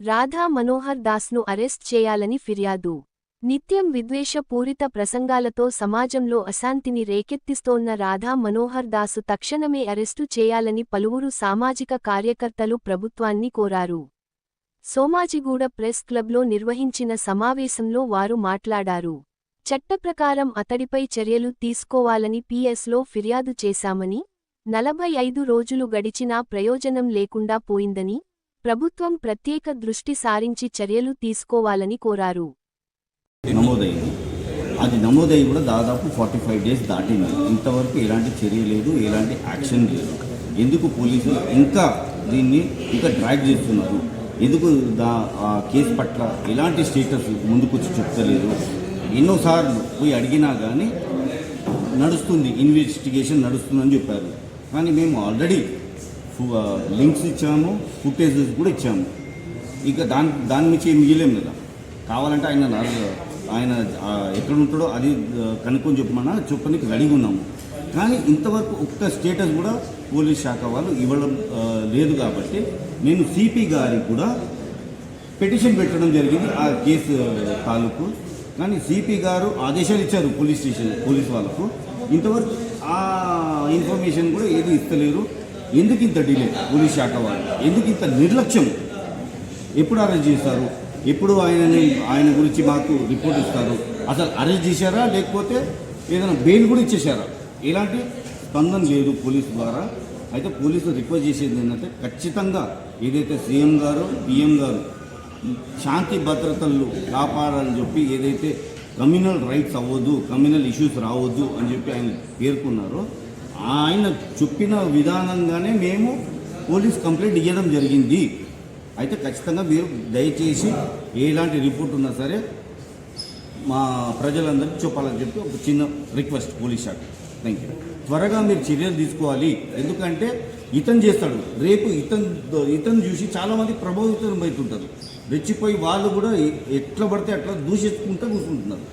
Radha Manohar దాస్ను arrest చేయాలని ఫిర్యాదు. నిత్యం విద్వేషపూరిత ప్రసంగాలతో సమాజంలో అశాంతిని రేకెత్తిస్తోన్న రాధా మనోహర్ దాసు తక్షణమే అరెస్టు చేయాలని పలువురు సామాజిక కార్యకర్తలు ప్రభుత్వాన్ని కోరారు. సోమాజిగూడ ప్రెస్ క్లబ్లో నిర్వహించిన సమావేశంలో వారు మాట్లాడారు. చట్టప్రకారం అతడిపై చర్యలు తీసుకోవాలని పీఎస్లో ఫిర్యాదు చేశామని నలభై ఐదు రోజులు గడిచినా ప్రయోజనం లేకుండా పోయిందని ప్రభుత్వం ప్రత్యేక దృష్టి సారించి చర్యలు తీసుకోవాలని కోరారు. నమోదైంది. అది నమోదయ్యి కూడా దాదాపు ఫార్టీ ఫైవ్ డేస్ దాటింది. ఇంతవరకు ఎలాంటి చర్య లేదు ఎలాంటి యాక్షన్ లేదు. ఎందుకు పోలీసులు ఇంకా దీన్ని ఇంకా డ్రాగ్ చేస్తున్నారు? ఎందుకు దా ఆ కేసు పట్ల ఎలాంటి స్టేటస్ ముందుకొచ్చి చెప్తలేదు? ఎన్నోసార్లు పోయి అడిగినా కానీ నడుస్తుంది ఇన్వెస్టిగేషన్ నడుస్తుందని చెప్పారు. కానీ మేము ఆల్రెడీ లింక్స్ ఇచ్చాము ఫుటేజెస్ కూడా ఇచ్చాము. ఇక దాని దాని నుంచి ఏం మిగిలేం కదా. కావాలంటే ఆయన ఆయన ఎక్కడ ఉంటాడో అది కనుక్కొని చెప్పమన్నా చెప్పడానికి రెడీగా ఉన్నాము. కానీ ఇంతవరకు ఒక్క స్టేటస్ కూడా పోలీస్ శాఖ వాళ్ళు ఇవ్వడం లేదు కాబట్టి నేను సిపి గారికి కూడా పిటిషన్ పెట్టడం జరిగింది ఆ కేసు తాలూకు. కానీ సిపి గారు ఆదేశాలు ఇచ్చారు పోలీస్ స్టేషన్ పోలీస్ వాళ్ళకు. ఇంతవరకు ఆ ఇన్ఫర్మేషన్ కూడా ఏది ఇస్తలేరు. ఎందుకు ఇంత డిలే పోలీస్ శాఖ వాళ్ళు? ఎందుకు ఇంత నిర్లక్ష్యం? ఎప్పుడు అరెస్ట్ చేస్తారు? ఎప్పుడు ఆయనని ఆయన గురించి మాకు రిపోర్ట్ ఇస్తారు? అసలు అరెస్ట్ చేశారా? లేకపోతే ఏదైనా బెయిల్ కూడా ఇచ్చేశారా? ఎలాంటి స్పందన లేదు పోలీసు ద్వారా. అయితే పోలీసులు రిక్వెస్ట్ చేసేది ఏంటంటే ఖచ్చితంగా ఏదైతే సీఎం గారు పిఎం గారు శాంతి భద్రతలు కాపాడాలని చెప్పి ఏదైతే కమ్యూనల్ రైట్స్ అవ్వద్దు కమ్యూనల్ ఇష్యూస్ రావద్దు అని చెప్పి ఆయన పేర్కొన్నారో ఆయన చెప్పిన విధానంగానే మేము పోలీస్ కంప్లైంట్ ఇవ్వడం జరిగింది. అయితే ఖచ్చితంగా మీరు దయచేసి ఎలాంటి రిపోర్ట్ ఉన్నా సరే మా ప్రజలందరికీ చెప్పాలని చెప్పి ఒక చిన్న రిక్వెస్ట్ పోలీస్ శాఖ. థ్యాంక్ యూ త్వరగా మీరు చర్యలు తీసుకోవాలి. ఎందుకంటే ఇతను చేస్తాడు. రేపు ఇతను ఇతను చూసి చాలామంది ప్రభావితం అవుతుంటారు రెచ్చిపోయి వాళ్ళు కూడా ఎట్లా పడితే అట్లా దూషించుకుంటూ కూర్చుంటున్నారు.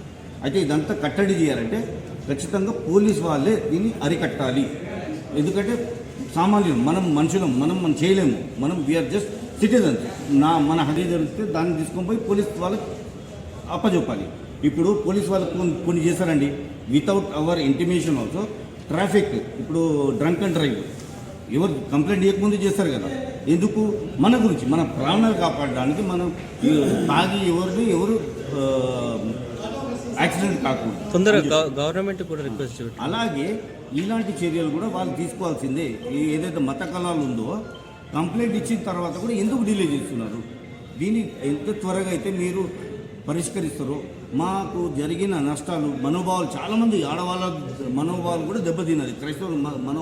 అయితే ఇదంతా కట్టడి చేయాలంటే ఖచ్చితంగా పోలీస్ వాళ్ళే దీన్ని అరికట్టాలి. ఎందుకంటే సామాన్యులు మనం మనుషులం మనం మనం చేయలేము. మనం వీఆర్ జస్ట్ సిటిజన్స్ నా మన హడీ జరిగితే దాన్ని తీసుకొని పోయి పోలీస్ వాళ్ళకి అప్పచెప్పాలి ఇప్పుడు పోలీస్ వాళ్ళు కొన్ని కొన్ని చేశారండి. Without our intimation also traffic ఇప్పుడు డ్రంక్ అండ్ డ్రైవ్ ఎవరు కంప్లైంట్ ఇవ్వకముందు చేస్తారు కదా. ఎందుకు? మన గురించి మన ప్రాణాలు కాపాడడానికి మనం తాగి ఎవరిని ఎవరు యాక్సిడెంట్ కాకూడదు తొందరగా గవ- గవర్నమెంట్ కూడా రిక్వెస్ట్ చేయండి అలాగే ఇలాంటి చర్యలు కూడా వాళ్ళు తీసుకోవాల్సిందే. ఈ ఏదైతే మత కళాలు ఉందో కంప్లైంట్ ఇచ్చిన తర్వాత కూడా ఎందుకు డిలే చేస్తున్నారు? దీన్ని ఎంత త్వరగా అయితే మీరు పరిష్కరిస్తారో మాకు జరిగిన నష్టాలు మనోభావాలు చాలామంది ఆడవాళ్ళ మనోభావాలు కూడా దెబ్బతిన్నది క్రైస్తవులు మనో